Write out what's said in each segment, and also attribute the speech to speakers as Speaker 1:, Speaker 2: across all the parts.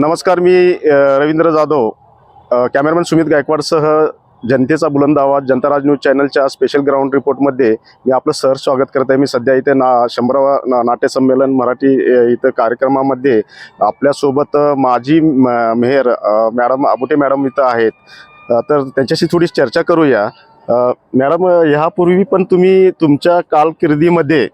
Speaker 1: नमस्कार मी रवींद्र जाधव. अ, कॅमेरामॅन सुमित गायकवाडसह जनतेचा बुलंद आवाज जनता राज न्यूज चॅनलच्या स्पेशल ग्राउंड रिपोर्टमध्ये मी आपलं सर स्वागत करत आहे. मी सध्या इथे ना शंभरावा ना नाट्यसंमेलन मराठी इथं कार्यक्रमामध्ये आपल्यासोबत माजी म- मॅडम आबुटे मॅडम इथं आहेत. तर त्यांच्याशी थोडी चर्चा करूया. मॅडम ह्यापूर्वी पण तुम्ही तुमच्या कारकिर्दीमध्ये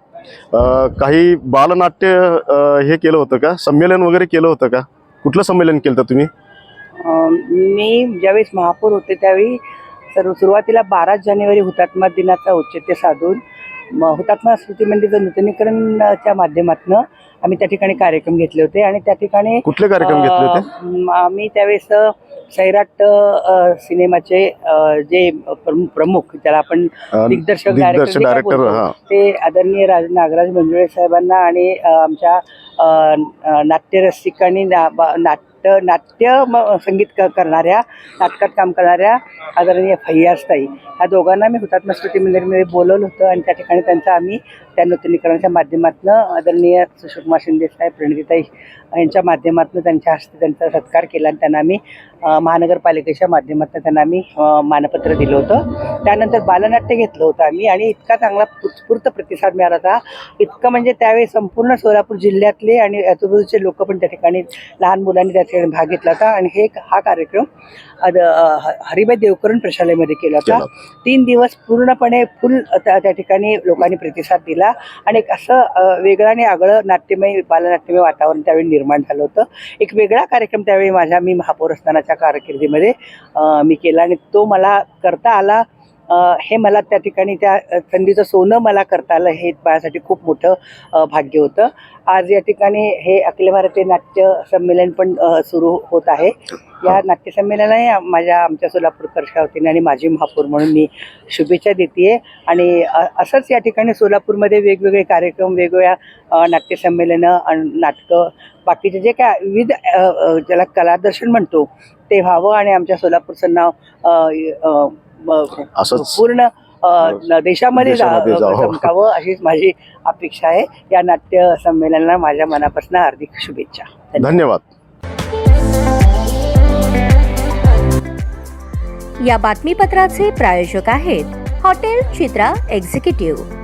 Speaker 1: काही बालनाट्य हे केलं होतं का? संमेलन वगैरे केलं होतं का? कुठलं संमेलन केलं होतं तुम्ही?
Speaker 2: अं, मी ज्यावेळेस महापौर होते त्यावेळी सर्व सुरुवातीला बारा जानेवारी हुतात्मा दिनाचा औचित्य साधून म- हुतात्मा स्मृती मंदिरचं नूतनीकरणच्या माध्यमातून आम्ही त्या ठिकाणी कार्यक्रम घेतले होते आणि त्या ठिकाणी
Speaker 1: कुठले कार्यक्रम घेतले होते?
Speaker 2: अं, आम्ही त्यावेळेस सैराट सिनेमाचे जे प्रमुख त्याला आपण दिग्दर्शक
Speaker 1: डायरेक्टर
Speaker 2: ते आदरणीय राज नागराज मंजुळे साहेबांना आणि आमच्या अ, अ, नाट्यरसिक आणि ना- बा- नाट्य नाट्य म- संगीत क- करणाऱ्या नाटकात काम करणाऱ्या आदरणीय फैयाजताई. ह्या दोघांना मी हुतात्मा स्मृती मंदिरमध्ये बोलवलं होतं आणि त्या ठिकाणी त्यांचा आम्ही त्या नूतनीकरणाच्या माध्यमातून आदरणीय सुषमा शिंदेसाई साहेब प्रणितीताई यांच्या माध्यमातून त्यांच्या हस्ते त्यांचा सत्कार केला आणि त्यांना आम्ही महानगरपालिकेच्या माध्यमातून त्यांना आम्ही मानपत्र दिलं होतं. त्यानंतर बालनाट्य घेतलं होतं आम्ही आणि इतका चांगला उत्स्फूर्त प्रतिसाद मिळाला होता. इतकं म्हणजे त्यावेळी संपूर्ण सोलापूर जिल्ह्यातले आणि आजूबाजूचे लोक पण त्या ठिकाणी लहान मुलांनी त्या ठिकाणी भाग घेतला होता. आणि हे हा कार्यक्रम ह- हरिभाई देवकरण प्रशालेमध्ये केला होता. तीन दिवस पूर्णपणे फुल त्या त्या ठिकाणी लोकांनी प्रतिसाद दिला आणि एक असं वेगळं आणि आगळं नाट्यमय बालनाट्यमय वातावरण त्यावेळी निर्माण झालं होतं. एक वेगळा कार्यक्रम त्यावेळी माझ्या मी महापौर असतानाच्या कारकिर्दीमध्ये मी केला आणि तो मला करता आला. हे मला त्या ठिकाणी त्या संधीचं सोनं मला करता आलं हे माझ्यासाठी खूप मोठं भाग्य होतं. आज या ठिकाणी हे अखिल भारतीय नाट्य संमेलन पण सुरू होत आहे. या नाट्य संमेलनाने माझ्या आमच्या सोलापूरकरच्या वतीने आणि माझी महापौर म्हणून मी शुभेच्छा देते आणि असंच या ठिकाणी सोलापूरमध्ये वेगवेगळे कार्यक्रम वेगवेगळ्या अ, नाट्य संमेलनं आणि नाटकं बाकीचे जे काय विविध ज्याला कलादर्शन म्हणतो ते व्हावं आणि आमच्या सोलापूरचं नाव
Speaker 1: असंच
Speaker 2: पूर्ण देशामध्ये. चमकावं अशीच माझी अपेक्षा आहे. या नाट्य संमेलनाला माझ्या मनापासून हार्दिक शुभेच्छा.
Speaker 1: धन्यवाद.
Speaker 3: या बातमीपत्राचे प्रायोजक आहेत हॉटेल चित्रा एक्झिक्युटिव्ह.